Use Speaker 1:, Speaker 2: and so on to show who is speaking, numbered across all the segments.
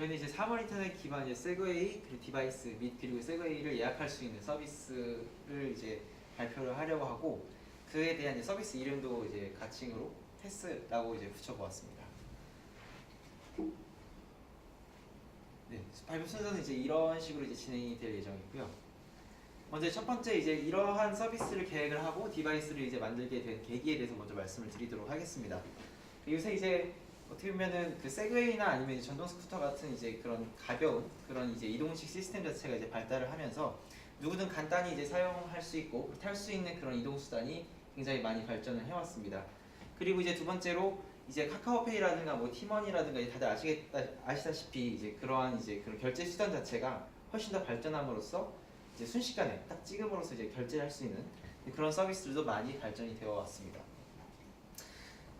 Speaker 1: 저희는 이제 3월 인터넷 기반 이제 세그웨이 그리고 디바이스 및 그리고 세그웨이를 예약할 수 있는 서비스를 이제 발표를 하려고 하고 그에 대한 이제 서비스 이름도 이제 가칭으로 테스라고 이제 붙여보았습니다. 네, 발표 순서는 이제 이런 식으로 이제 진행이 될 예정이고요. 먼저 첫 번째 이제 이러한 서비스를 계획을 하고 디바이스를 이제 만들게 된 계기에 대해서 먼저 말씀을 드리도록 하겠습니다. 요새 이제 어떻게 보면은 그 세그웨이나 아니면 전동 스쿠터 같은 이제 그런 가벼운 그런 이제 이동식 시스템 자체가 이제 발달을 하면서 누구든 간단히 이제 사용할 수 있고 탈 수 있는 그런 이동 수단이 굉장히 많이 발전을 해왔습니다. 그리고 이제 두 번째로 이제 카카오페이라든가 뭐 이제 다들 아시겠다 아시다시피 이제 그러한 이제 그런 결제 수단 자체가 훨씬 더 발전함으로써 이제 순식간에 딱 찍음으로써 이제 결제를 할수 있는 그런 서비스들도 많이 발전이 되어 왔습니다.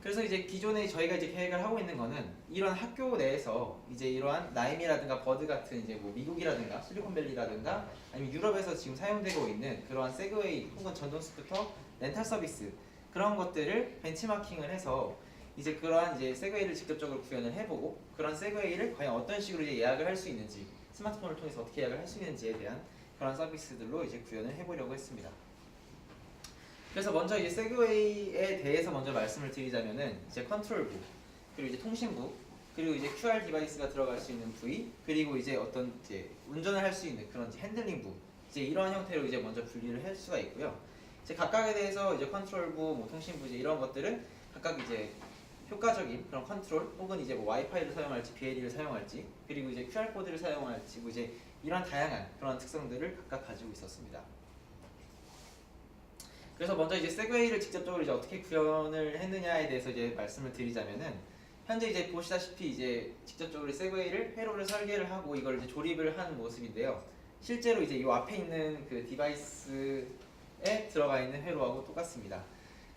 Speaker 1: 그래서 이제 기존에 저희가 이제 계획을 하고 있는 거는 이런 학교 내에서 이제 이러한 나임이라든가 버드 같은 이제 뭐 미국이라든가 실리콘밸리라든가 아니면 유럽에서 지금 사용되고 있는 그러한 세그웨이 혹은 전동 스쿠터 렌탈 서비스 그런 것들을 벤치마킹을 해서 이제 그러한 이제 세그웨이를 직접적으로 구현을 해보고 그런 세그웨이를 과연 어떤 식으로 이제 예약을 할 수 있는지 스마트폰을 통해서 어떻게 예약을 할 수 있는지에 대한 그런 서비스들로 이제 구현을 해보려고 했습니다. 그래서 먼저 이제 세그웨이에 대해서 먼저 말씀을 드리자면은 이제 컨트롤 부 그리고 이제 통신부 그리고 이제 QR 디바이스가 들어갈 수 있는 부위 그리고 이제 어떤 이제 운전을 할 수 있는 그런 이제 핸들링 부 이제 이런 형태로 이제 먼저 분리를 할 수가 있고요. 이제 각각에 대해서 이제 컨트롤 부, 뭐 통신부 이제 이런 것들은 각각 이제 효과적인 그런 컨트롤 혹은 이제 뭐 와이파이를 사용할지 BLE를 사용할지 그리고 이제 QR 코드를 사용할지 뭐 이제 이런 다양한 그런 특성들을 각각 가지고 있었습니다. 그래서 먼저 이제 세그웨이를 직접적으로 이제 어떻게 구현을 했느냐에 대해서 이제 말씀을 드리자면은 현재 이제 보시다시피 이제 직접적으로 세그웨이를 회로를 설계를 하고 이걸 이제 조립을 한 모습인데요. 실제로 이제 이 앞에 있는 그 디바이스에 들어가 있는 회로하고 똑같습니다.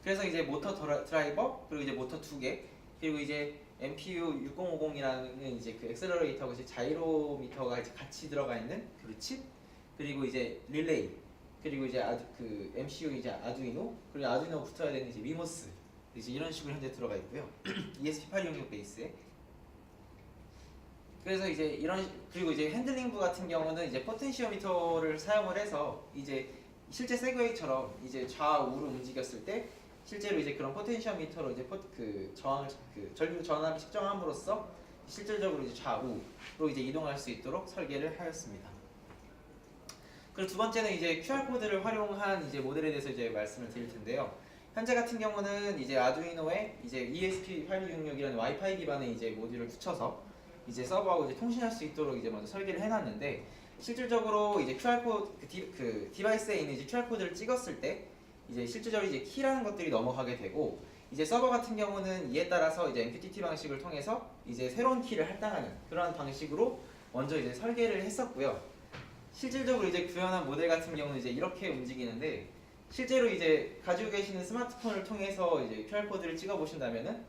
Speaker 1: 그래서 이제 모터 드라- 드라이버 그리고 이제 모터 두 개 그리고 이제 MPU 6050이라는 이제 그 엑셀러레이터하고 이제 자이로미터가 이제 같이 들어가 있는 그 칩 그리고 이제 릴레이 그리고 이제 아두, 그 MCU 이제 아두이노 그리고 아두이노 붙어야 되는 이제 위모스 이제 이런 식으로 현재 들어가 있고요. ESP8266 베이스에 그래서 이제 이런 그리고 이제 핸들링부 같은 경우는 이제 포텐시오미터를 사용을 해서 이제 실제 세그웨이처럼 이제 좌우로 움직였을 때 실제로 이제 그런 포텐시오미터로 이제 포, 그 저항을 그 전류 전압을 측정함으로써 실질적으로 이제 좌우로 이제 이동할 수 있도록 설계를 하였습니다. 그리고 두 번째는 이제 QR 코드를 활용한 이제 모델에 대해서 이제 말씀을 드릴 텐데요. 현재 같은 경우는 이제 아두이노에 이제 ESP8266이라는 와이파이 기반의 이제 모듈을 붙여서 이제 서버하고 이제 통신할 수 있도록 이제 먼저 설계를 해놨는데 실질적으로 이제 QR 코드 그, 디, 그 디바이스에 있는 이제 QR 코드를 찍었을 때 이제 실질적으로 이제 키라는 것들이 넘어가게 되고 이제 서버 같은 경우는 이에 따라서 이제 MQTT 방식을 통해서 이제 새로운 키를 할당하는 그러한 방식으로 먼저 이제 설계를 했었고요. 실질적으로 이제 구현한 모델 같은 경우는 이제 이렇게 움직이는데 실제로 이제 가지고 계시는 스마트폰을 통해서 이제 QR 코드를 찍어 보신다면은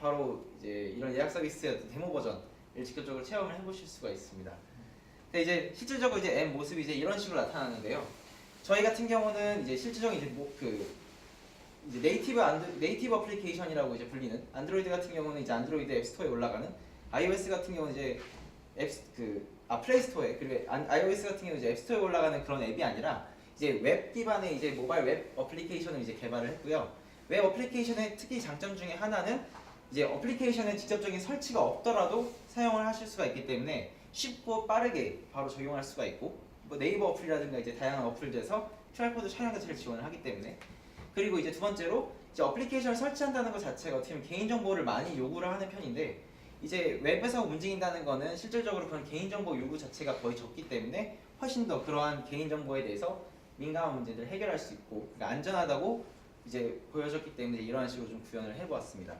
Speaker 1: 바로 이제 이런 예약 서비스의 데모 버전을 직접적으로 체험을 해보실 수가 있습니다. 근데 이제 실질적으로 이제 M 모습이 이제 이런 식으로 나타나는데요. 저희 같은 경우는 이제 실질적인 이제 뭐 그 이제 네이티브 안드, 네이티브 어플리케이션이라고 이제 불리는 안드로이드 같은 경우는 이제 안드로이드 앱스토어에 올라가는 iOS 같은 경우는 이제 앱그 아 플레이스토어에 그리고 안- iOS 같은 경우는 이제 앱스토어에 올라가는 그런 앱이 아니라 이제 웹 기반의 이제 모바일 웹 어플리케이션을 이제 개발을 했고요. 웹 어플리케이션의 특히 장점 중에 하나는 이제 어플리케이션에 직접적인 설치가 없더라도 사용을 하실 수가 있기 때문에 쉽고 빠르게 바로 적용할 수가 있고 뭐 네이버 어플이라든가 이제 다양한 어플들에서 QR 코드 촬영 자체를 지원을 하기 때문에 그리고 이제 두 번째로 이제 어플리케이션을 설치한다는 것 자체가 어떻게 보면 개인 정보를 많이 요구를 하는 편인데 이제 웹에서 움직인다는 거는 실질적으로 그런 개인 정보 요구 자체가 거의 적기 때문에 훨씬 더 그러한 개인 정보에 대해서 민감한 문제들을 해결할 수 있고 그러니까 안전하다고 이제 보여졌기 때문에 이런 식으로 좀 구현을 해보았습니다.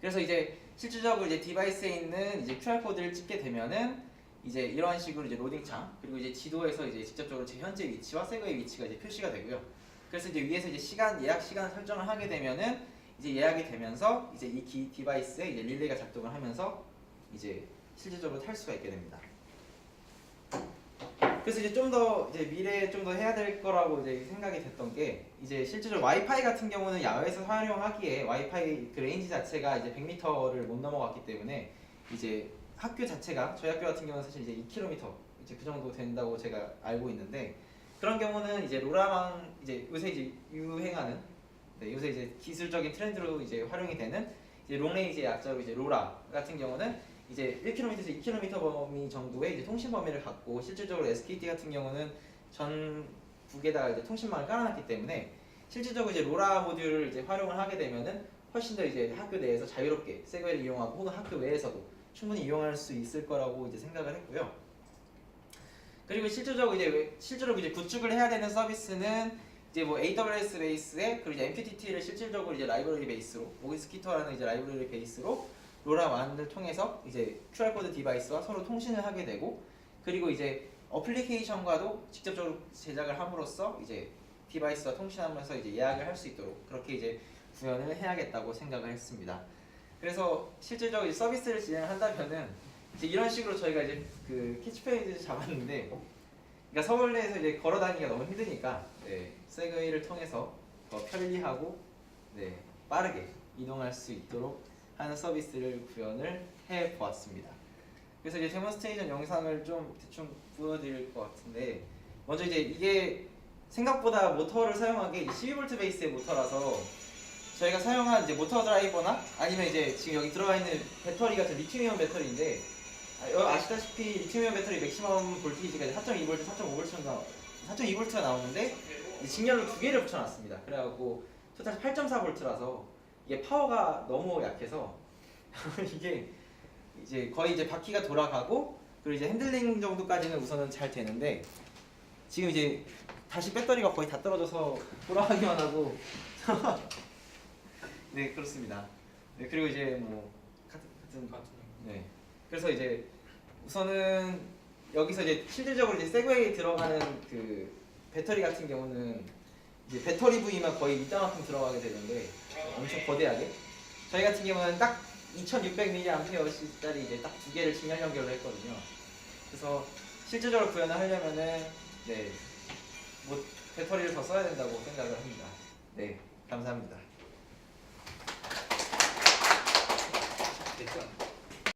Speaker 1: 그래서 이제 실질적으로 이제 디바이스에 있는 이제 QR 코드를 찍게 되면은 이제 이런 식으로 이제 로딩창 그리고 이제 지도에서 이제 직접적으로 제 현재 위치와 세그의 위치가 이제 표시가 되고요. 그래서 이제 위에서 이제 시간 예약 시간 설정을 하게 되면은 이제 예약이 되면서 이제 이 기, 디바이스에 이제 릴레이가 작동을 하면서 이제 실질적으로 탈 수가 있게 됩니다. 그래서 이제 좀 더 이제 미래에 좀 더 해야 될 거라고 이제 생각이 됐던 게 이제 실제로 와이파이 같은 경우는 야외에서 활용하기에 와이파이 그 레인지 자체가 이제 100m를 못 넘어갔기 때문에 이제 학교 자체가 저희 학교 같은 경우는 사실 이제 2km 이제 그 정도 된다고 제가 알고 있는데 그런 경우는 이제 로라망 이제 요새 이제 유행하는 네, 요새 이제 기술적인 트렌드로 이제 활용이 되는 이제 롱레인지 약자로 이제 로라 같은 경우는 이제 1km에서 2km 범위 정도의 이제 통신 범위를 갖고 실질적으로 SKT 같은 경우는 전국에다가 이제 통신망을 깔아놨기 때문에 실질적으로 이제 로라 모듈을 이제 활용을 하게 되면은 훨씬 더 이제 학교 내에서 자유롭게 세그웨이를 이용하고 혹은 학교 외에서도 충분히 이용할 수 있을 거라고 이제 생각을 했고요. 그리고 실질적으로 이제 왜- 실제로 이제 구축을 해야 되는 서비스는 이제 뭐 AWS 베이스에 그리고 이제 MQTT를 실질적으로 이제 라이브러리 베이스로 모기스키토라는 이제 라이브러리 베이스로 로라만을 통해서 이제 QR 코드 디바이스와 서로 통신을 하게 되고 그리고 이제 어플리케이션과도 직접적으로 제작을 함으로써 이제 디바이스와 통신하면서 이제 예약을 할 수 있도록 그렇게 이제 구현을 해야겠다고 생각을 했습니다. 그래서 실질적으로 이 서비스를 진행한다면은 이런 식으로 저희가 이제 그 캐치페이지를 잡았는데 그러니까 서울 내에서 이제 걸어 다니기가 너무 힘드니까 네, 세그웨이를 통해서 더 편리하고 네, 빠르게 이동할 수 있도록 하는 서비스를 구현을 해 보았습니다. 그래서 이제 데몬스트레이션 영상을 좀 대충 보여드릴 것 같은데 먼저 이제 이게 생각보다 모터를 사용하기 12V 베이스의 모터라서 저희가 사용한 이제 모터 드라이버나 아니면 이제 지금 여기 들어가 있는 배터리가 저 리튬이온 배터리인데 아, 여- 아시다시피 리튬이온 배터리 맥시멈 볼티지가 4.2V, 4.5V가 나 4.2V가 나오는데 이제 직렬로 두 개를 붙여놨습니다. 그래갖고 토탈 8.4V라서 이게 파워가 너무 약해서 이게 이제 거의 이제 바퀴가 돌아가고 그리고 이제 핸들링 정도까지는 우선은 잘 되는데 지금 이제 다시 배터리가 거의 다 떨어져서 돌아가기만 하고 네 그렇습니다. 네 그리고 이제 뭐 같은 같은 네. 그래서 이제 우선은 여기서 이제 실질적으로 이제 세그웨이에 들어가는 그 배터리 같은 경우는 이제 배터리 부위만 거의 이따만큼 들어가게 되는데 엄청 거대하게 저희 같은 경우는 딱 2600mAh짜리 이제 딱 두 개를 직렬 연결을 했거든요. 그래서 실질적으로 구현을 하려면은 네. 뭐 배터리를 더 써야 된다고 생각을 합니다. 네. 감사합니다.
Speaker 2: 됐죠?